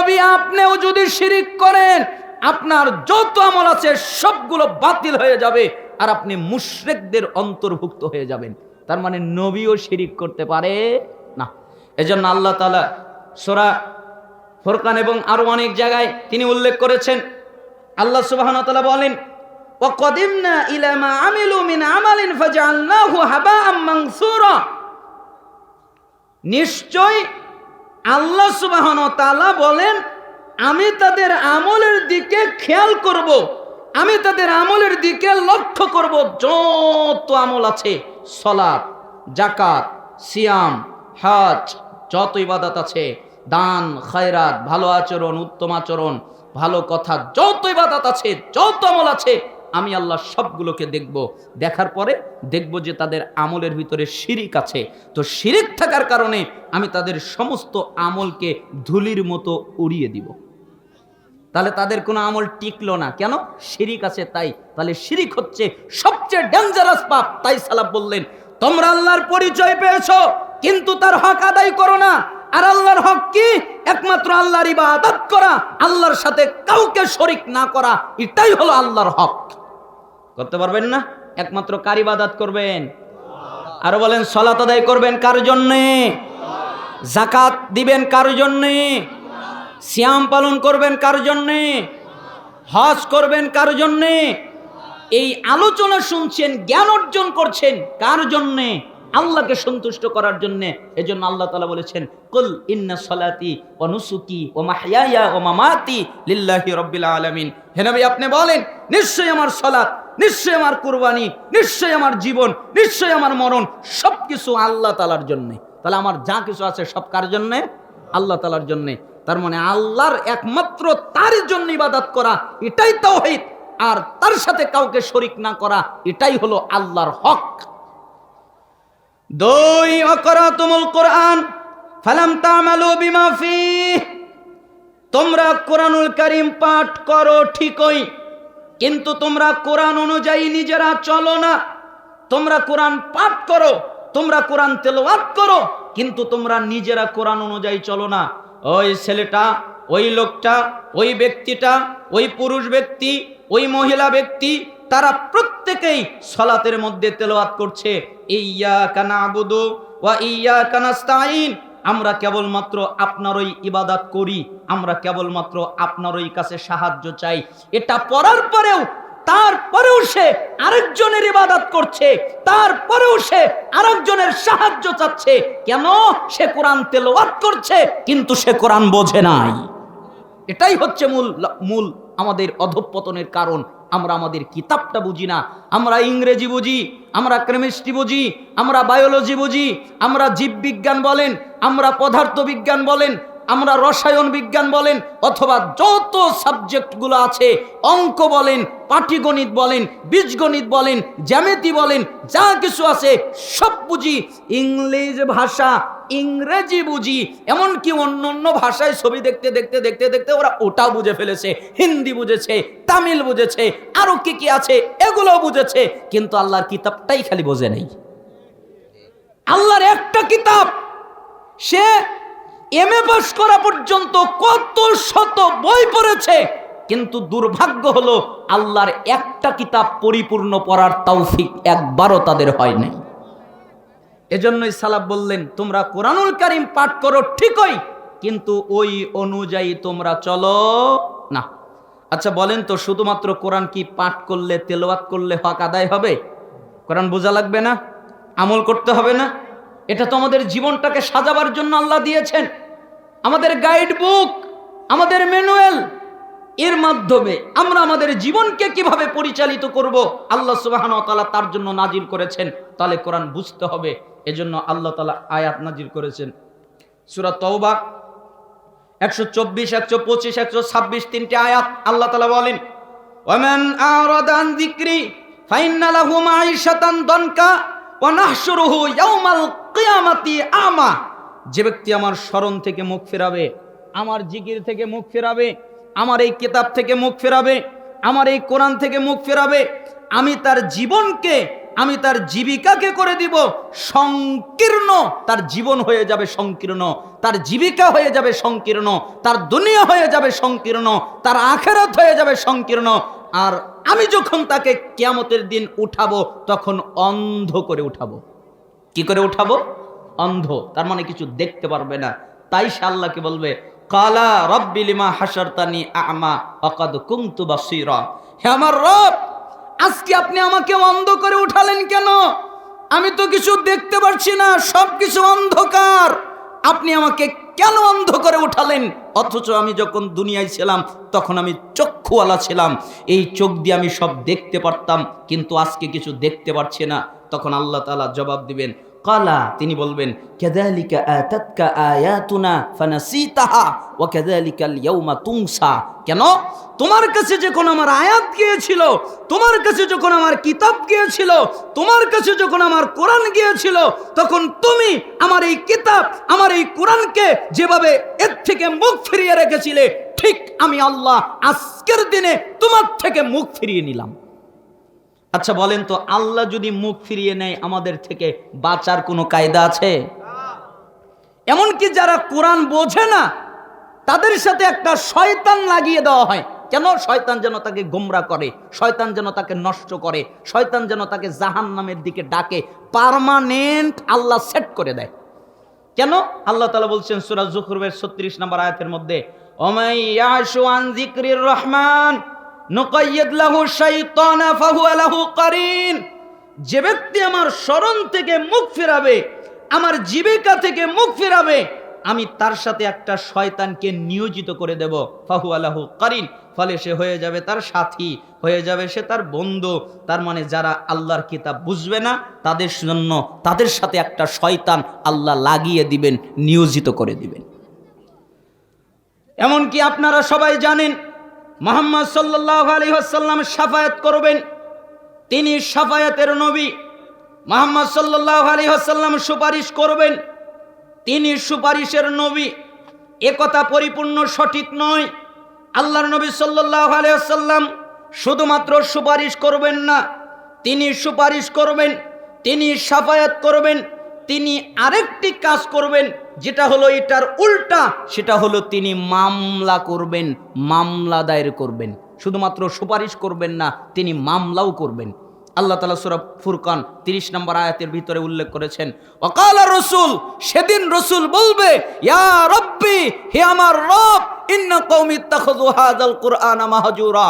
নবী আপনিও যদি শিরিক করেন আপনার যত আমল আছে সবগুলো বাতিল হয়ে যাবে আর আপনি মুশরিকদের অন্তর্ভুক্ত হয়ে যাবেন তার মানে নবীও শিরিক করতে পারে না এজন্য আল্লাহ তাআলা সূরা ফোরকান এবং আরো অনেক জায়গায় তিনি উল্লেখ করেছেন আল্লাহ সুবহানাহু ওয়া তাআলা বলেন وقدمنا إلى ما عملوا من عمل فجعلناه هباء منثورا নিশ্চয় আল্লাহ সুবাহন তালা বলেন, আমি তাদের আমলের দিকে খেয়াল করব। আমি তাদের আমলের দিকে লক্ষ্য করব যত আমল আছে সলাপ জাকাত সিয়াম, হাজ, যত ইবাদত আছে, দান, খায়রাত, ভালো আচরণ, উত্তম আচরণ, ভালো কথা, যত ইবাদত আছে, যত আমল আছে আমি আল্লাহ সবগুলোকে দেখব। দেখার পরে দেখব যে তাদের আমলের ভিতরে শিরিক আছে। তো শিরিক থাকার কারণে আমি তাদের সমস্ত আমলকে ধুলির মতো উড়িয়ে দিব। তাহলে তাদের কোনো আমল টিকলো না। কেন? শিরিক আছে তাই। তাহলে শিরিক হচ্ছে সবচেয়ে ডেঞ্জারাস পাপ। তাই সালাব বললেন, তোমরা আল্লাহর পরিচয় পেয়েছ, কিন্তু তার হক আদায় করো না। আর আল্লাহর হক কি? একমাত্র আল্লাহর ইবাদত করা, আল্লাহর সাথে কাউকে শরিক না করা। এটাই হলো আল্লাহর হক। করতে পারবেন না? একমাত্র কার ইবাদাত করবেন? আরও বলেন, সলাত আদায় করবেন কার জন্যে? জাকাত দিবেন কার জন্যে? শ্যাম পালন করবেন কার জন্যে? হজ করবেন কার জন্যে? এই আলোচনা শুনছেন, জ্ঞান অর্জন করছেন কার জন্যে? আল্লাহকে সন্তুষ্ট করার জন্যে এজন্য আল্লাহ তালা বলেছেন, কুল ইন্না সলাতি ও নুসুকি ও মাহিয়া ও মামাতি লিল্লাহি রব্বিল আলামিন। হে নবী, আপনি বলেন, নিশ্চয়ই আমার সলাত নিশ্চয়ই আমার কুরবানি, নিশ্চয়ই আমার জীবন, নিশ্চয়ই আমার মরণ সব কিছু আল্লাহ তালার জন্যে। তাহলে আমার যা কিছু আছে সব কার জন্যে? আল্লাহ তালার জন্যে। তার মানে আল্লাহর একমাত্র তার জন্য ইবাদত করা, এটাই তাওহীদ। আর তার সাথে কাউকে শরিক না করা, এটাই হলো আল্লাহর হক। দুই অকরাতুমুল কোরআন, ফালাম তামালু বিমা তোমরা কোরআনুল কারীম পাঠ করো ঠিকই, কিন্তু তোমরা কোরআন অনুযায়ী নিজেরা চলো না। তোমরা কোরআন পাঠ করো, তোমরা কোরআন তেলাওয়াত করো, কিন্তু তোমরা নিজেরা কোরআন অনুযায়ী চলো না। ওই ছেলেটা, ওই লোকটা, ওই ব্যক্তিটা, ওই পুরুষ ব্যক্তি, ওই মহিলা ব্যক্তি, তারা প্রত্যেকেই সলাতের মধ্যে তেলাওয়াত করছে ইয়া কানা আবুদু ওয়া ইয়া কানাস্তাইন আমরা কেবলমাত্র আপনারই ইবাদাত করি, আমরা কেবলমাত্র আপনারই কাছে সাহায্য চাই। এটা পড়ার পরেও, তারপরেও সে আরেকজনের ইবাদত করছে, তারপরেও সে আরেকজনের সাহায্য চাচ্ছে। কেন? সে কোরআন তেলাওয়াত করছে, কিন্তু সে কোরআন বোঝে নাই। এটাই হচ্ছে মূল মূল আমাদের অধঃপতনের কারণ। আমরা আমাদের কিতাবটা বুঝি না। আমরা ইংরেজি বুঝি, আমরা কেমিস্ট্রি বুঝি, আমরা বায়োলজি বুঝি, আমরা জীববিজ্ঞান বলেন, আমরা পদার্থ বিজ্ঞান বলেন, আমরা রসায়ন বিজ্ঞান বলেন, অথবা যত সাবজেক্টগুলো আছে, অঙ্ক বলেন, পাটিগণিত বলেন, বীজগণিত বলেন, জ্যামিতি বলেন, যা কিছু আছে সব বুঝি। ইংলিশ ভাষা ইংরেজি বুঝি, এমনকি অন্য অন্য ভাষায় ছবি দেখতে দেখতে দেখতে দেখতে ওরা ওটাও বুঝে ফেলেছে, হিন্দি বুঝেছে, তামিল বুঝেছে, আরও কি কি আছে, এগুলোও বুঝেছে, কিন্তু আল্লাহর কিতাবটাই খালি বোঝে নেই। আল্লাহর একটা কিতাব, সে এম এ পাস করা পর্যন্ত কত শত বই পড়েছে, কিন্তু দুর্ভাগ্য হলো আল্লাহর একটা কিতাব পরিপূর্ণ পড়ার তৌফিক একবারও তাদের হয় নাই। এজন্যই সালাব বললেন, তোমরা কোরআনুল কারিম পাঠ করো ঠিকই, কিন্তু ওই অনুযায়ী তোমরা চলো না। আচ্ছা বলেন তো, শুধুমাত্র কোরআন কি পাঠ করলে, তেলাওয়াত করলে হক আদায় হবে? কোরআন বোঝা লাগবে না? আমল করতে হবে না? এটা তো আমাদের জীবনটাকে সাজাবার জন্য আল্লাহ দিয়েছেন। আমাদের গাইড বুক আমাদের ম্যানুয়াল এর মাধ্যমে আমরা আমাদের জীবনকে কীভাবে পরিচালিত করব? আল্লাহ সুবাহান তালা তার জন্য নাজিল করেছেন। তাহলে কোরআন বুঝতে হবে। এজন্য আল্লাহ তালা আয়াত নাজিল করেছেন। সুরা তওবা, একশো চব্বিশ, একশো পঁচিশ, একশো ছাব্বিশ, তিনটে আয়াত আল্লাহ তালা বলেন ওমেন আরাদান দিক্রি ফাইনালাহু মাইশাতান দনকা ওয়া নাহশুরুহু ইয়াউমাল কিয়ামাতি আমা। যে ব্যক্তি আমার স্মরণ থেকে মুখ ফেরাবে, আমার জিকির থেকে মুখ ফেরাবে আমার এই কিতাব থেকে মুখ ফেরাবে, আমার এই কোরআন থেকে মুখ ফেরাবে, আমি তার জীবনকে, আমি তার জীবিকাকে করে দিব। সংকীর্ণ, তার জীবন হয়ে যাবে সংকীর্ণ, তার জীবিকা হয়ে যাবে সংকীর্ণ, তার দুনিয়া হয়ে যাবে সংকীর্ণ, তার আখেরাত হয়ে যাবে সংকীর্ণ। আর আমি যখন তাকে কিয়ামতের দিন উঠাবো, তখন অন্ধ করে উঠাবো। কি করে উঠাবো? অন্ধ, তার মানে কিছু দেখতে পারবে না। তাই সে আল্লাহকে বলবে কালা রব্বি লিমা হাসারতানি আমা অকাদ কুমতু বাসিরা। হে আমার রব, আজকে আপনি আমাকে অন্ধ করে উঠালেন কেন? আমি তো কিছু দেখতে পারছি না সব কিছু অন্ধকার। আপনি আমাকে কেন অন্ধ করে উঠালেন? অথচ আমি যখন দুনিয়ায় ছিলাম, তখন আমি চক্ষুওয়ালা ছিলাম। এই চোখ দিয়ে আমি সব দেখতে পারতাম, কিন্তু আজকে কিছু দেখতে পারছি না। তখন আল্লাহ তাআলা জবাব দিবেন কালা তিনি বলবেন কেদালিকা আতাতকা আয়াতুনা ফানাসিতাহা ওয়া কেদালিকাল ইয়াউমা তুনসা কেন? তোমার কাছে যখন আমার আয়াত গিয়েছিল, তোমার কাছে যখন আমার কিতাব গিয়েছিল, তোমার কাছে যখন আমার কোরআন গিয়েছিল, তখন তুমি আমার এই কিতাব, আমার এই কোরআনকে যেভাবে এর থেকে মুখ ফিরিয়ে রেখেছিলে, ঠিক আমি আল্লাহ আজকের দিনে তোমার থেকে মুখ ফিরিয়ে নিলাম। আচ্ছা বলেন তো, আল্লাহ যদি মুখ ফিরিয়ে নেয়, আমাদের থেকে বাঁচার কোনো কায়দা আছে? এমনকি যারা কোরআন বোঝে না, তাদের সাথে একটা শয়তান লাগিয়ে দেওয়া হয়। কেন? শয়তান যেন তাকে গোমরা করে, শয়তান যেন তাকে নষ্ট করে, শয়তান যেন তাকে জাহান নামের দিকে ডাকে, পারমানেন্ট আল্লাহ সেট করে দেয়। কেন? আল্লাহ তালা বলছেন সুরাজ জুখরবের ছত্রিশ নম্বর আয়াতের মধ্যে ওমাইয়াশু আন যিকরির রহমান যে ব্যক্তি আমার স্মরণ থেকে মুখ ফেরাবে, আমার জীবিকা থেকে মুখ ফেরাবে, আমি তার সাথে একটা শয়তানকে নিয়োজিত করে দেব। ফাহু আলাহু কারিন। ফলে সে হয়ে যাবে তার সাথী, হয়ে যাবে সে তার বন্ধু। তার মানে যারা আল্লাহর কিতাব বুঝবে না, তাদের জন্য তাদের সাথে একটা শয়তান আল্লাহ লাগিয়ে দিবেন, নিয়োজিত করে দিবেন। এমনকি আপনারা সবাই জানেন মোহাম্মদ সাল্লাহ আলী আসাল্লাম সাফায়াত করবেন। তিনি সাফায়াতের নবী। মোহাম্মদ সাল্লাহ আলী আসাল্লাম সুপারিশ করবেন। তিনি সুপারিশের নবী। একথা পরিপূর্ণ সঠিক নয়। আল্লাহর নবী সাল্লাহ আলী আসাল্লাম শুধুমাত্র সুপারিশ করবেন না, তিনি সুপারিশ করবেন, তিনি সাফায়াত করবেন, তিনি আরেকটি কাজ করবেন যেটা হলো এটার উল্টা, সেটা হলো তিনি মামলা করবেন, মামলা দায়ের করবেন। শুধুমাত্র সুপারিশ করবেন না, তিনি মামলাও করবেন। আল্লাহ তালা সুরব ফুরকান তিরিশ নম্বর আয়াতের ভিতরে উল্লেখ করেছেন, অকাল রসুল, সেদিন রসুল বলবে, ইয়া রব্বি, হে আমার রব ইন্না ইত্তাখাযু হাযাল কুরআনা মাহজুরা।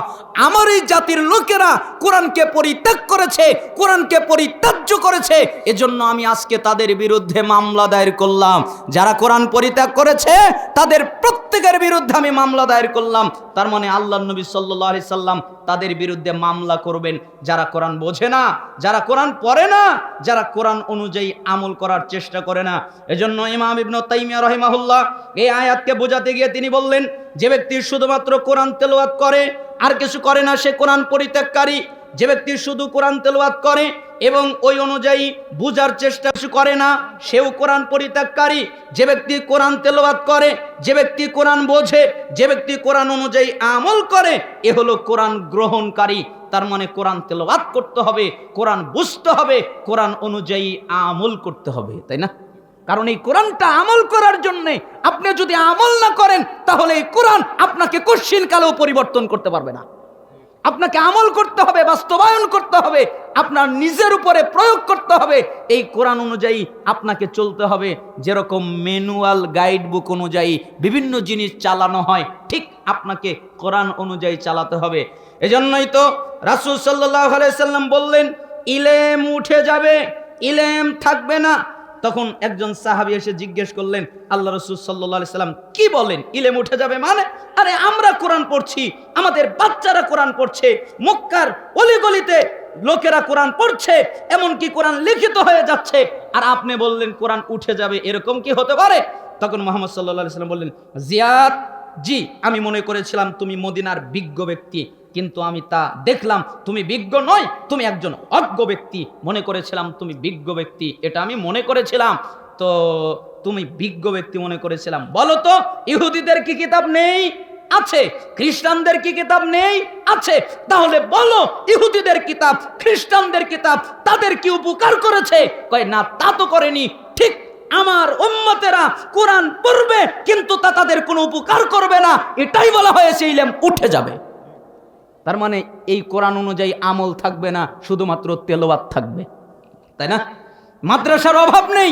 আমার এই জাতির লোকেরা কোরআনকে পরিত্যাগ করেছে, কোরআনকে পরিত্যাজ্য করেছে। এজন্য আমি আজকে তাদের বিরুদ্ধে মামলা দায়ের করলাম। যারা কোরআন পরিত্যাগ করেছে, তাদের প্রত্যেকের বিরুদ্ধে আমি মামলা দায়ের করলাম। তার মানে আল্লাহ নবী সাল্লাল্লাহু সাল্লাম তাদের বিরুদ্ধে মামলা করবেন। যারা কোরআন বোঝে না, যারা কোরআন পড়ে না, যারা কোরআন অনুযায়ী আমল করার চেষ্টা করে না। এজন্য ইমাম ইবনু তাইমিয়া রহিমাহুল্লাহ এই আয়াতকে বোঝাতে গিয়ে তিনি বললেন যে ব্যক্তি শুধুমাত্র কোরআন তেলাওয়াত করে, আর কিছু করে না, সে কোরআন পরিত্যাগকারী। যে ব্যক্তি শুধু কোরআন তেলাওয়াত করে এবং ওই অনুযায়ী বুঝার চেষ্টা করে না, সেও কোরআন পরিত্যাগকারী। যে ব্যক্তি কোরআন তেলাওয়াত করে, যে ব্যক্তি কোরআন বোঝে, যে ব্যক্তি কোরআন অনুযায়ী আমল করে, এ হলো কোরআন গ্রহণকারী। তার মানে কোরআন তেলাওয়াত করতে হবে, কোরআন বুঝতে হবে, কোরআন অনুযায়ী আমল করতে হবে, তাই না? কারণ এই কোরআনটা আমল করার জন্য আপনি যদি আমল না করেন, তাহলে এই কোরআন আপনাকে কশ্চিন কালেও পরিবর্তন করতে পারবে না। আপনাকে আমল করতে হবে, বাস্তবায়ন করতে হবে, আপনার নিজের উপরে প্রয়োগ করতে হবে। এই কোরআন অনুযায়ী আপনাকে চলতে হবে। যেরকম ম্যানুয়াল গাইড বুক অনুযায়ী বিভিন্ন জিনিস চালানো হয়, ঠিক আপনাকে কোরআন অনুযায়ী চালাতে হবে। এজন্যই তো রাসুল সাল্লাহ সাল্লাম বললেন, ইলেম উঠে যাবে, ইলেম থাকবে না। তখন একজন সাহাবি এসে জিজ্ঞেস করলেন, আল্লাহ রসুল সাল্লা সাল্লাম কি বলেন ইলেম উঠে যাবে মানে? আরে আমরা কোরআন পড়ছি, আমাদের বাচ্চারা কোরআন পড়ছে, মক্কার অলিগলিতে লোকেরা কোরআন পড়ছে, এমনকি কোরআন লিখিত হয়ে যাচ্ছে। আর আপনি বললেন, কোরআন উঠে যাবে এরকম কি হতে পারে? তখন মোহাম্মদ সাল্লাহ সাল্লাম বললেন, জিয়াদ জি, আমি মনে করেছিলাম তুমি মদিনার বিজ্ঞ ব্যক্তি, কিন্তু আমি তা দেখলাম তুমি বিজ্ঞ নয়, তুমি একজন অজ্ঞ ব্যক্তি। মনে করেছিলাম তুমি বিজ্ঞ ব্যক্তি, এটা আমি মনে করেছিলাম। তো তুমি বিজ্ঞ ব্যক্তি মনে করেছিলাম। বলো তো, ইহুদিদের কি কিতাব নেই? আছে। খ্রিস্টানদের কি কিতাব নেই? আছে। তাহলে বলো, ইহুদিদের কিতাব, খ্রিস্টানদের কিতাব তাদের কি উপকার করেছে? কয়, না, তা তো করেনি। ঠিক আমার উম্মতেরা কোরআন পড়বে, কিন্তু তা তাদের কোনো উপকার করবে না। এটাই বলা হয়েছে ইলেম উঠে যাবে। তার মানে এই কোরআন অনুযায়ী আমল থাকবে না, শুধুমাত্র তেলোয়াত থাকবে। তাই না? মাদ্রাসার অভাব নেই।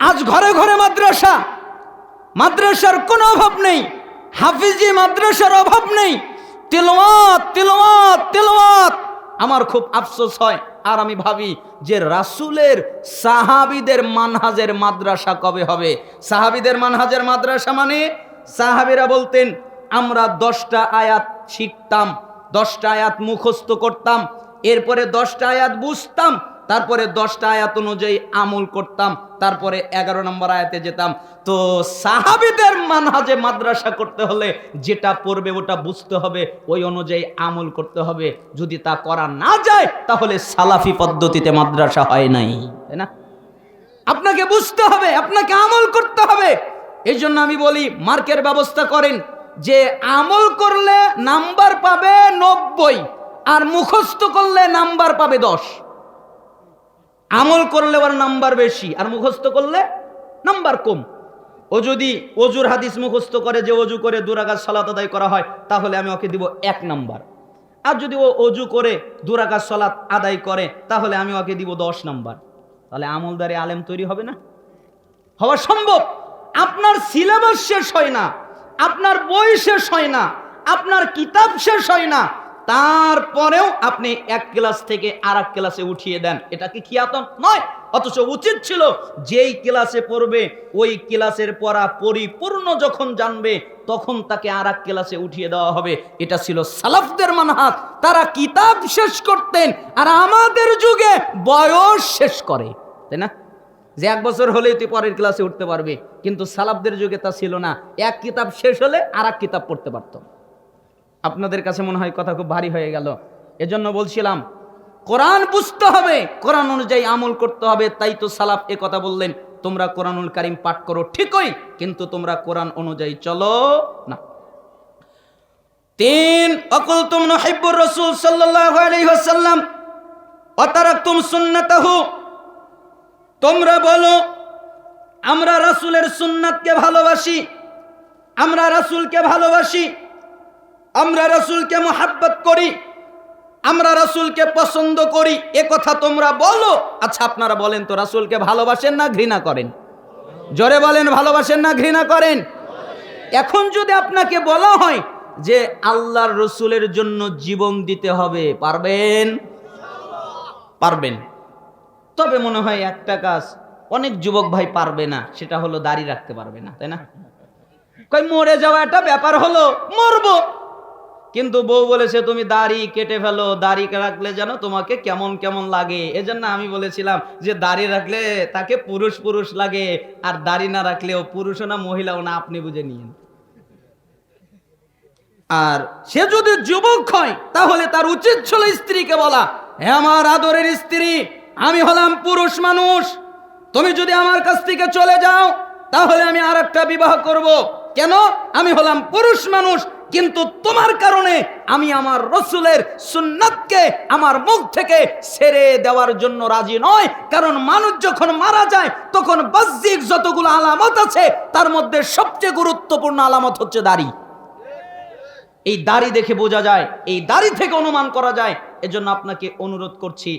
আজ ঘরে ঘরে মাদ্রাসা। মাদ্রাসার কোনো অভাব নেই। হাফিজি মাদ্রাসার অভাব নেই। তেলোয়াত তেলোয়াত তেলোয়াত। আমার খুব আফসোস হয়। আর আমি ভাবি যে রাসুলের সাহাবিদের মানহাজের মাদ্রাসা কবে হবে? সাহাবিদের মানহাজের মাদ্রাসা মানে? সাহাবিরা বলতেন, আমরা দশটা আয়াত শিখতাম, দশটা আয়াত মুখস্থ করতাম, এরপরে দশটা আয়াত বুঝতাম তারপরে দশটা আয়াত অনুযায়ী আমল করতাম, তারপরে এগারো নম্বর আয়াতে যেতাম। তো সাহাবিদের মানহাজে মাদ্রাসা করতে হলে যেটা পড়বে ওটা বুঝতে হবে, ওই অনুযায়ী আমল করতে হবে। যদি তা করা না যায়, তাহলে সালাফি পদ্ধতিতে মাদ্রাসা হয় নাই, তাই না? আপনাকে বুঝতে হবে, আপনাকে আমল করতে হবে। এই জন্য আমি বলি, মার্কের ব্যবস্থা করেন যে আমল করলে নাম্বার পাবে নব্বই, আর মুখস্থ করলে নাম্বার পাবে দশ। আমল করলে ওর নাম্বার বেশি, আর মুখস্থ করলে নাম্বার কম। ও যদি অজুর হাদিস মুখস্থ করে যে অজু করে দুরাগাজ সালাত আদায় করা হয়, তাহলে আমি ওকে দিব এক নাম্বার। আর যদি ও অজু করে দুরাগাজ সালাত আদায় করে, তাহলে আমি ওকে দিব দশ নাম্বার। তাহলে আমলদারে আলেম তৈরি হবে না? হওয়া সম্ভব। আপনার সিলেবাস শেষ হয় না, আপনার বই শেষ হয় না, আপনার কিতাব শেষ হয় না তারপরেও আপনি এক ক্লাস থেকে আর এক ক্লাসে উঠিয়ে দেন। এটা কি খিয়াতন? নয়। অথচ উচিত ছিল যেই ক্লাসে পড়বে, ওই ক্লাসের পড়া পরিপূর্ণ যখন জানবে, তখন তাকে আর এক ক্লাসে উঠিয়ে দেওয়া হবে। এটা ছিল সালাফদের মানহাত। তারা কিতাব শেষ করতেন আর আমাদের যুগে বয়স শেষ করে। তাই না? যে এক বছর হলেই তুই পরের ক্লাসে উঠতে পারবে। কিন্তু সালাফদের যুগে তা ছিল না। এক কিতাব শেষ হলে আর এক কিতাব পড়তে পারতো। আপনাদের কাছে মনে হয় কথা খুব ভারী হয়ে গেল। এজন্য বলছিলাম, কোরআন বুঝতে হবে, কোরআন অনুযায়ী আমল করতে হবে, তাই তো সালাফ এ কথা বললেন, তোমরা কোরআনুল কারিম পাঠ করো ঠিকই, কিন্তু তোমরা কোরআন অনুযায়ী চলো না। তিন অকুল তুম নহিব্বুর রসুল সাল্লাল্লাহু আলাইহি ওয়াসাল্লাম, অতারাকতুম সুন্নাতাহু, তোমরা বলো, আমরা রাসূলের সুন্নাতকে ভালোবাসি, আমরা রাসূলকে ভালোবাসি আমরা রাসূলকে মোহাব্বত করি, আমরা রাসূলকে পছন্দ করি, এ কথা তোমরা বলো। আচ্ছা আপনারা বলেন তো, রাসূলকে ভালোবাসেন না ঘৃণা করেন? জোরে বলেন, ভালোবাসেন না ঘৃণা করেন? এখন যদি আপনাকে বলা হয় যে আল্লাহর রসুলের জন্য জীবন দিতে হবে, পারবেন? পারবেন। তবে মনে হয় একটা কাজ, অনেক যুবক ভাই পারবে না, সেটা হলো দাড়ি রাখতে পারবে না, তাই না? কই, মরে যাওয়া একটা ব্যাপার হলো, মরবো। কিন্তু বউ বলেছে, তুমি দাড়ি কেটে ফেলো, দাড়ি রাখলে যেন তোমাকে কেমন কেমন লাগে। এজন্য আমি বলেছিলাম যে, দাড়ি রাখলে তাকে পুরুষ পুরুষ লাগে, আর দাড়ি না রাখলেও পুরুষও না, মহিলাও না, আপনি বুঝে নিন আর সে যদি যুবক হয়, তাহলে তার উচিত ছিল স্ত্রীকে বলা, হে আমার আদরের স্ত্রী, আমি হলাম পুরুষ মানুষ। তুমি যদি আমার কাছ থেকে চলে যাও, তাহলে আমি আর একটা বিবাহ করব। কেন? আমি হলাম পুরুষ মানুষ কিন্তু তোমার কারণে আমি আমার রসুলের সুন্নাতকে আমার মুখ থেকে সেরে দেওয়ার জন্য রাজি নয় কারণ মানুষ যখন মারা যায়, তখন বাহ্যিক যতগুলো আলামত আছে, তার মধ্যে সবচেয়ে গুরুত্বপূর্ণ আলামত হচ্ছে দাড়ি। এই দাড়ি দেখে বোঝা যায়, এই দাড়ি থেকে অনুমান করা যায়। এজন্য আপনাকে অনুরোধ করছি,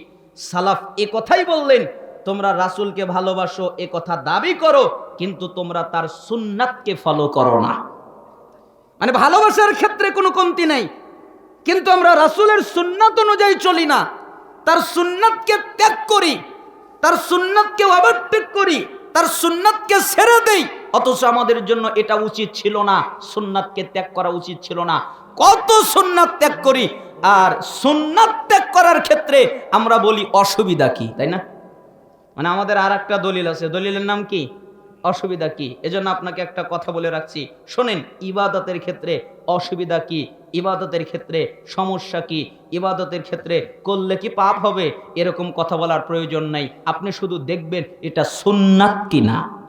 সালাফ এ কথাই বললেন, তোমরা রাসূলকে ভালোবাসো, এ কথা দাবি করো, কিন্তু তোমরা তার সুন্নাতকে ফলো করো না। মানে ভালোবাসার ক্ষেত্রে কোনো কমতি নেই। কিন্তু আমরা রাসুলের সুন্নাত অনুযায়ী চলি না। তার সুন্নাতকে ত্যাগ করি, তার সুন্নাতকে ওভারটেক করি, তার সুন্নাতকে ছেড়ে দেই। অথচ আমাদের জন্য এটা উচিত ছিল না। সুন্নাতকে ত্যাগ করা উচিত ছিল না। কত সুন্নাত ত্যাগ করি, আর সুন্নাত ত্যাগ করার ক্ষেত্রে আমরা বলি অসুবিধা কি, তাই না? মানে আমাদের আর একটা দলিল আছে। দলিলের নাম কি? অসুবিধা কি? এজন্য আপনাকে একটা কথা বলে রাখছি। শোনেন, ইবাদতের ক্ষেত্রে অসুবিধা কি? ইবাদতের ক্ষেত্রে সমস্যা কি? ইবাদতের ক্ষেত্রে করলে কি পাপ হবে? এরকম কথা বলার প্রয়োজন নাই। আপনি শুধু দেখবেন এটা সুন্নাত কি না